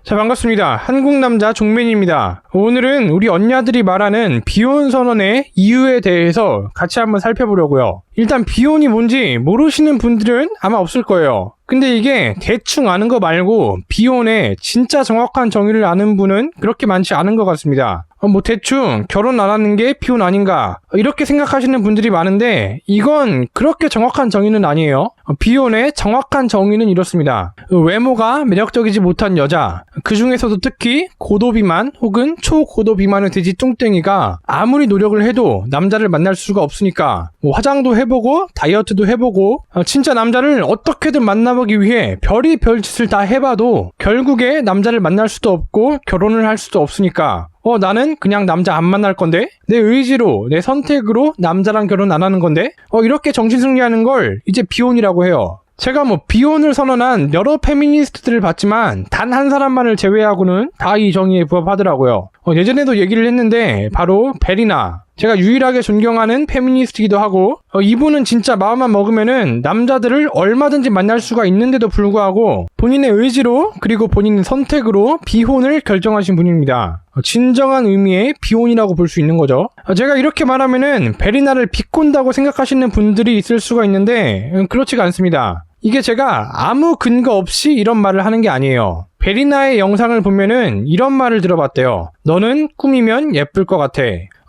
자, 반갑습니다. 한국 남자 종맨입니다. 오늘은 우리 언니들이 말하는 비혼 선언의 이유에 대해서 같이 한번 살펴보려고요. 일단 비혼이 뭔지 모르시는 분들은 아마 없을 거예요. 근데 이게 대충 아는 거 말고 비혼의 진짜 정확한 정의를 아는 분은 그렇게 많지 않은 것 같습니다. 어, 뭐 대충 결혼 안 하는 게 비혼 아닌가 어, 이렇게 생각하시는 분들이 많은데 이건 그렇게 정확한 정의는 아니에요. 어, 비혼의 정확한 정의는 이렇습니다. 어, 외모가 매력적이지 못한 여자 그 중에서도 특히 고도비만 혹은 초고도비만의 돼지 뚱땡이가 아무리 노력을 해도 남자를 만날 수가 없으니까 뭐 화장도 해 보고 다이어트도 해보고 어, 진짜 남자를 어떻게든 만나보기 위해 별이 별짓을 다 해봐도 결국에 남자를 만날 수도 없고 결혼을 할 수도 없으니까 어, 나는 그냥 남자 안 만날 건데? 내 의지로, 내 선택으로 남자랑 결혼 안 하는 건데? 어, 이렇게 정신승리하는 걸 이제 비혼이라고 해요. 제가 뭐 비혼을 선언한 여러 페미니스트들을 봤지만 단 한 사람만을 제외하고는 다 이 정의에 부합하더라고요. 어, 예전에도 얘기를 했는데 바로 베리나. 제가 유일하게 존경하는 페미니스트이기도 하고 어, 이분은 진짜 마음만 먹으면은 남자들을 얼마든지 만날 수가 있는데도 불구하고 본인의 의지로 그리고 본인의 선택으로 비혼을 결정하신 분입니다. 어, 진정한 의미의 비혼이라고 볼 수 있는 거죠. 어, 제가 이렇게 말하면은 베리나를 비꼰다고 생각하시는 분들이 있을 수가 있는데 음, 그렇지가 않습니다. 이게 제가 아무 근거 없이 이런 말을 하는 게 아니에요. 베리나의 영상을 보면은 이런 말을 들어봤대요. 너는 꾸미면 예쁠 것 같아.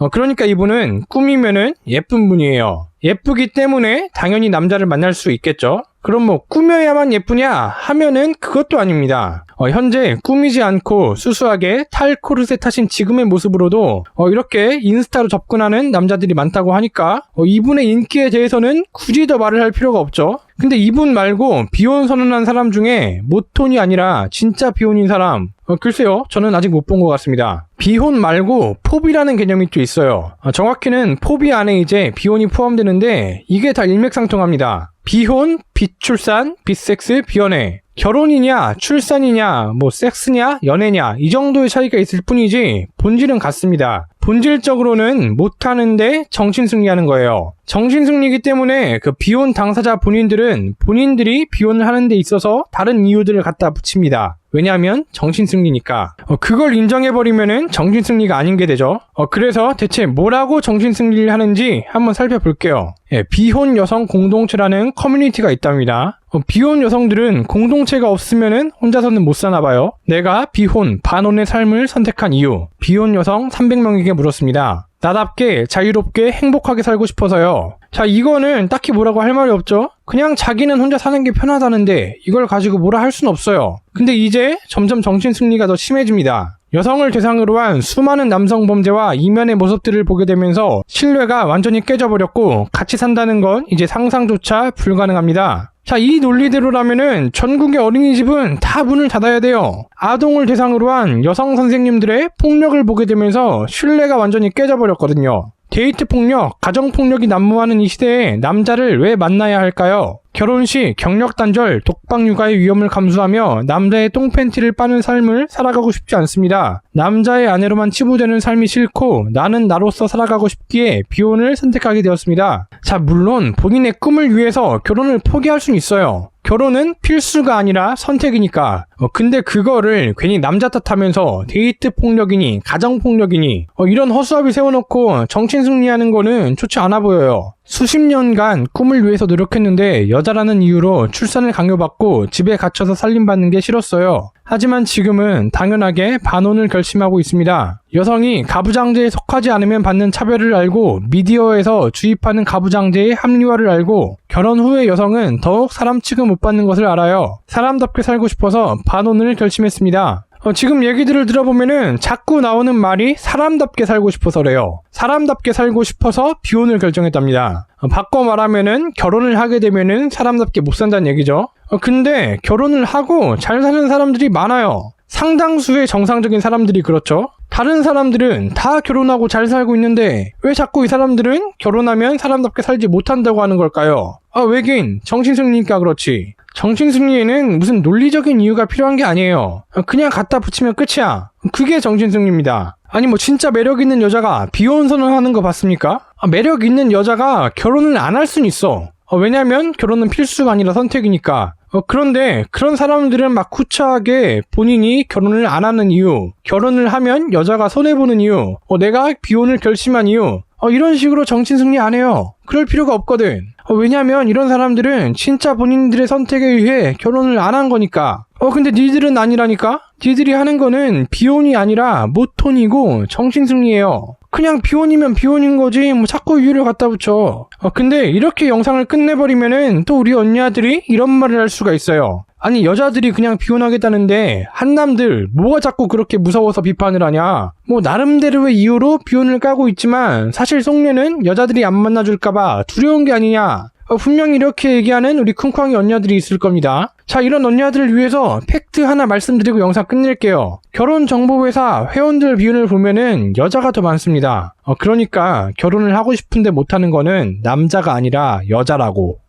어, 그러니까 이분은 꾸미면은 예쁜 분이에요. 예쁘기 때문에 당연히 남자를 만날 수 있겠죠. 그럼 뭐 꾸며야만 예쁘냐 하면은 그것도 아닙니다. 어, 현재 꾸미지 않고 수수하게 탈 코르셋 하신 지금의 모습으로도 어, 이렇게 인스타로 접근하는 남자들이 많다고 하니까 어, 이분의 인기에 대해서는 굳이 더 말을 할 필요가 없죠. 근데 이분 말고 비혼 선언한 사람 중에 모톤이 아니라 진짜 비혼인 사람 어, 글쎄요 저는 아직 못 본 것 같습니다. 비혼 말고 포비라는 개념이 또 있어요. 어, 정확히는 포비 안에 이제 비혼이 포함되는데 이게 다 일맥상통합니다. 비혼, 비출산, 비섹스, 비연애. 결혼이냐, 출산이냐, 뭐 섹스냐, 연애냐 이 정도의 차이가 있을 뿐이지 본질은 같습니다. 본질적으로는 못하는데 정신승리하는 거예요. 정신승리이기 때문에 그 비혼 당사자 본인들은 본인들이 비혼을 하는 데 있어서 다른 이유들을 갖다 붙입니다. 왜냐하면 정신승리니까. 어, 그걸 인정해버리면은 정신승리가 아닌 게 되죠. 어, 그래서 대체 뭐라고 정신승리를 하는지 한번 살펴볼게요. 예, 비혼 여성 공동체라는 커뮤니티가 있답니다. 어, 비혼 여성들은 공동체가 없으면은 혼자서는 못 사나 봐요. 내가 비혼, 반혼의 삶을 선택한 이유. 비혼 여성 300명에게 물었습니다. 나답게 자유롭게 행복하게 살고 싶어서요. 자, 이거는 딱히 뭐라고 할 말이 없죠? 그냥 자기는 혼자 사는 게 편하다는데 이걸 가지고 뭐라 할 수는 없어요. 근데 이제 점점 정신 승리가 더 심해집니다. 여성을 대상으로 한 수많은 남성 범죄와 이면의 모습들을 보게 되면서 신뢰가 완전히 깨져버렸고 같이 산다는 건 이제 상상조차 불가능합니다. 자, 이 논리대로라면은 전국의 어린이집은 다 문을 닫아야 돼요. 아동을 대상으로 한 여성 선생님들의 폭력을 보게 되면서 신뢰가 완전히 깨져버렸거든요. 데이트 폭력, 가정 폭력이 난무하는 이 시대에 남자를 왜 만나야 할까요? 결혼식, 경력 단절, 독방 육아의 위험을 감수하며 남자의 똥팬티를 빠는 삶을 살아가고 싶지 않습니다. 남자의 아내로만 치부되는 삶이 싫고 나는 나로서 살아가고 싶기에 비혼을 선택하게 되었습니다. 자, 물론 본인의 꿈을 위해서 결혼을 포기할 수는 있어요. 결혼은 필수가 아니라 선택이니까. 어, 근데 그거를 괜히 남자 탓하면서 데이트 폭력이니 가정 폭력이니 어, 이런 허수아비 세워놓고 정신 승리하는 거는 좋지 않아 보여요. 수십 년간 꿈을 위해서 노력했는데 여자라는 이유로 출산을 강요받고 집에 갇혀서 살림받는 게 싫었어요. 하지만 지금은 당연하게 반혼을 결심하고 있습니다. 여성이 가부장제에 속하지 않으면 받는 차별을 알고 미디어에서 주입하는 가부장제의 합리화를 알고 결혼 후에 여성은 더욱 사람 취급 못 받는 것을 알아요. 사람답게 살고 싶어서 반혼을 결심했습니다. 어, 지금 얘기들을 들어보면은 자꾸 나오는 말이 사람답게 살고 싶어서래요. 사람답게 살고 싶어서 비혼을 결정했답니다. 어, 바꿔 말하면은 결혼을 하게 되면은 사람답게 못 산다는 얘기죠. 어, 근데 결혼을 하고 잘 사는 사람들이 많아요. 상당수의 정상적인 사람들이 그렇죠. 다른 사람들은 다 결혼하고 잘 살고 있는데 왜 자꾸 이 사람들은 결혼하면 사람답게 살지 못한다고 하는 걸까요? 아, 외계인, 정신승리니까 그렇지. 정신승리에는 무슨 논리적인 이유가 필요한 게 아니에요. 그냥 갖다 붙이면 끝이야. 그게 정신승리입니다. 아니 뭐 진짜 매력 있는 여자가 비혼 선언하는 거 봤습니까? 아, 매력 있는 여자가 결혼을 안 할 순 있어. 어, 왜냐면 결혼은 필수가 아니라 선택이니까. 어, 그런데 그런 사람들은 막 쿠차하게 본인이 결혼을 안 하는 이유, 결혼을 하면 여자가 손해보는 이유, 어, 내가 비혼을 결심한 이유, 어, 이런 식으로 정신 승리 안 해요. 그럴 필요가 없거든. 어, 왜냐면 이런 사람들은 진짜 본인들의 선택에 의해 결혼을 안 한 거니까. 어, 근데 니들은 아니라니까? 니들이 하는 거는 비혼이 아니라 모톤이고 정신승리예요. 그냥 비혼이면 비혼인 거지 뭐 자꾸 이유를 갖다 붙여. 어, 근데 이렇게 영상을 끝내버리면은 또 우리 언니아들이 이런 말을 할 수가 있어요. 아니 여자들이 그냥 비혼하겠다는데 한남들 뭐가 자꾸 그렇게 무서워서 비판을 하냐 뭐 나름대로의 이유로 비혼을 까고 있지만 사실 속내는 여자들이 안 만나줄까봐 두려운 게 아니냐 어, 분명히 이렇게 얘기하는 우리 쿵쾅이 언니들이 있을 겁니다. 자, 이런 언니들을 위해서 팩트 하나 말씀드리고 영상 끝낼게요. 결혼정보회사 회원들 비율을 보면은 여자가 더 많습니다. 어, 그러니까 결혼을 하고 싶은데 못하는 거는 남자가 아니라 여자라고.